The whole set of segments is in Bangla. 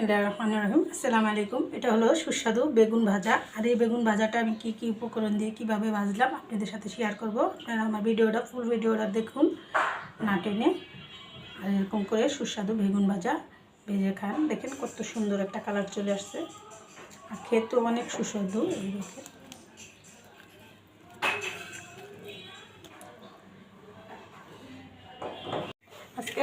বিসমিল্লাহ রহমান রহিম আসসালামু আলাইকুম এটা হলো সুস্বাদু বেগুন ভাজা। আর এই বেগুন ভাজাটা আমি কি কি উপকরণ দিয়ে কীভাবে ভাজলাম আপনাদের সাথে শেয়ার করব। আপনারা আমার ভিডিওটা ফুল ভিডিওটা দেখুন না টেনে। আর এরকম করে সুস্বাদু বেগুন ভাজা ভেজে খান। দেখেন কত সুন্দর একটা কালার চলে আসছে। আর খেতেও অনেক সুস্বাদু, এই দেখেন।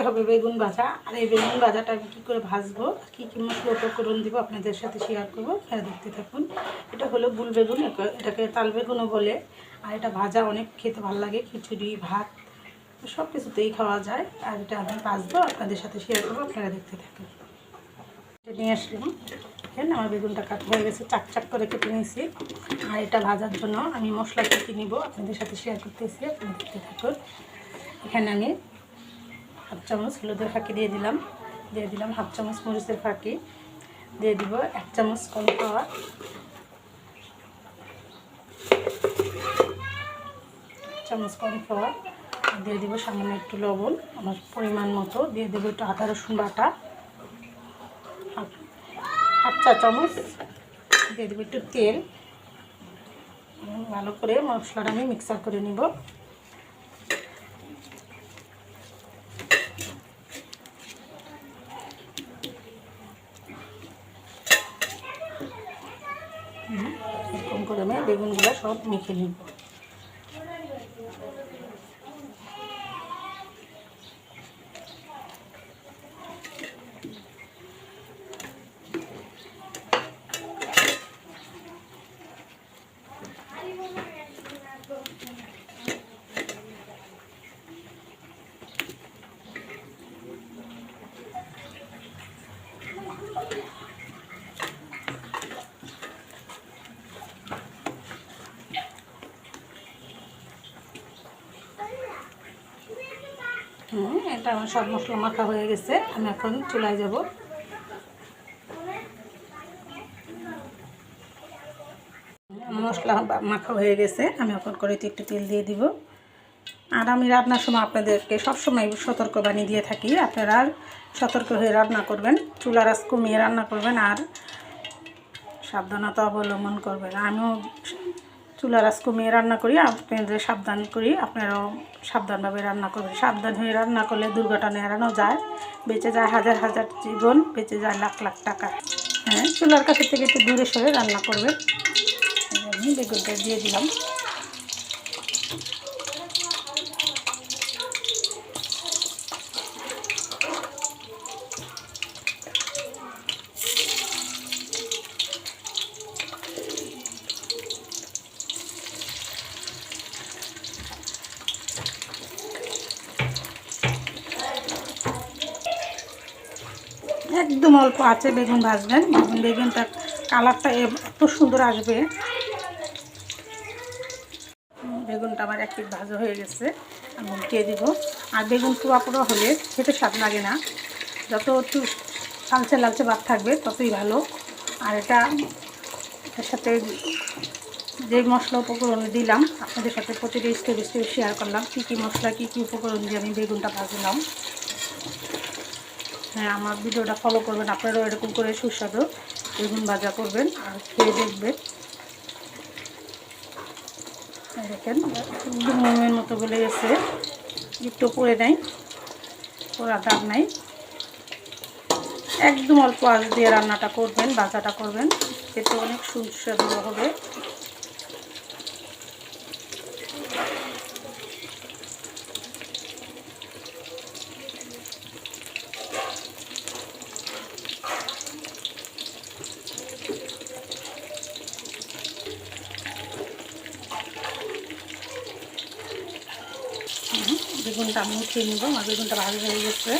হবে বেগুন ভাজা। আর এই বেগুন ভাজাটা আমি কী করে ভাজবো কী কী মশলা উপকরণ দিব আপনাদের সাথে শেয়ার করব হ্যাঁ দেখতে থাকুন। এটা হলো গুল বেগুন এটাকে তাল বেগুনও বলে। আর এটা ভাজা অনেক খেতে ভালো লাগে, খিচুড়ি, ভাত সব কিছুতেই খাওয়া যায়। আর এটা আমি ভাজবো, আপনাদের সাথে শেয়ার করব, আপনারা দেখতে থাকুন। এটা নিয়ে আসলাম। দেখেন আমার বেগুনটা কাটা হয়ে গেছে, চাক চাক করে কেটে নিয়েছি। আর এটা ভাজার জন্য আমি মশলা কেটে নিব, আপনাদের সাথে শেয়ার করতেছি, আপনারা দেখতে থাকুন। এখানে আমি হাফ চামচ হলুদের ফাঁকি দিয়ে দিলাম। দিয়ে দিলাম হাফ চামচ মরিচের ফাঁকি। দিয়ে দিব এক চামচ কর্নফ্লাওয়ার চামচ কর্নফ্লাওয়ার দিয়ে দিব সামান্য একটু লবণ, আমার পরিমাণ মতো। দিয়ে দেবো একটু আদা, রসুন বাটা। হাফ চা চামচ। দিয়ে দেবো একটু তেল। ভালো করে মশলাটা আমি মিক্সার করে নিব। এরকম করে আমি বেগুনগুলো সব মেখে নিব হুম, এটা আমার সব মশলা মাখা হয়ে গেছে। আমি এখন চুলায় যাব। মশলা মাখা হয়ে গেছে। আমি এখন কড়াইতে একটু তেল দিয়ে দিব। আর আমি রান্নার সময় আপনাদেরকে সবসময় সতর্ক বানিয়ে দিয়ে থাকি। আপনারা সতর্ক হয়ে রান্না করবেন, চুলার আঁচ কমিয়ে রান্না করবেন আর সাবধানতা অবলম্বন করবেন। আমিও চুলার আজ কমিয়ে রান্না করি, আপনাদের সাবধান করি, আপনারাও সাবধানভাবে রান্না করবেন। সাবধান হয়ে রান্না করলে দুর্ঘটনা এড়ানো যায়, বেঁচে যায় হাজার হাজার জীবন, বেঁচে যায় লাখ লাখ টাকা। হ্যাঁ চুলার কাছে থেকে একটু দূরে সরে রান্না করবেন। আমি বেগুনটা দিয়ে দিলাম। একদম অল্প আছে বেগুন ভাজবেন। বেগুন বেগুনটা কালারটা এত সুন্দর আসবে। বেগুনটা আমার এক পিস ভাজা হয়ে গেছে, আমি উল্টিয়ে দিব। আর বেগুন পুরো পুরো হলে খেতে স্বাদ লাগে না। যত একটু লালচে লালচে ভাব থাকবে, ততই ভালো। আর এটা এর সাথে যে মশলা উপকরণ দিলাম, আপনাদের সাথে প্রতিটা স্টেপ স্টেপ শেয়ার করলাম। কী কী মশলা, কী কী উপকরণ দিয়ে আমি বেগুনটা ভাজলাম। হ্যাঁ আমার ভিডিওটা ফলো করবেন, আপনারাও এরকম করে সুস্বাদু বেগুন ভাজা করবেন আর খেয়ে দেখবেন। দেখেন মোমের মতো বলে গেছে। একটু পরে নেই পোড়া দাগ নাই। একদম অল্প আঁচ দিয়ে রান্নাটা করবেন, ভাজাটা করবেন, খেতে অনেক সুস্বাদু হবে। বেগুনটা আমি উঠিয়ে নেব আমার বেগুনটা ভালো হয়ে গেছে।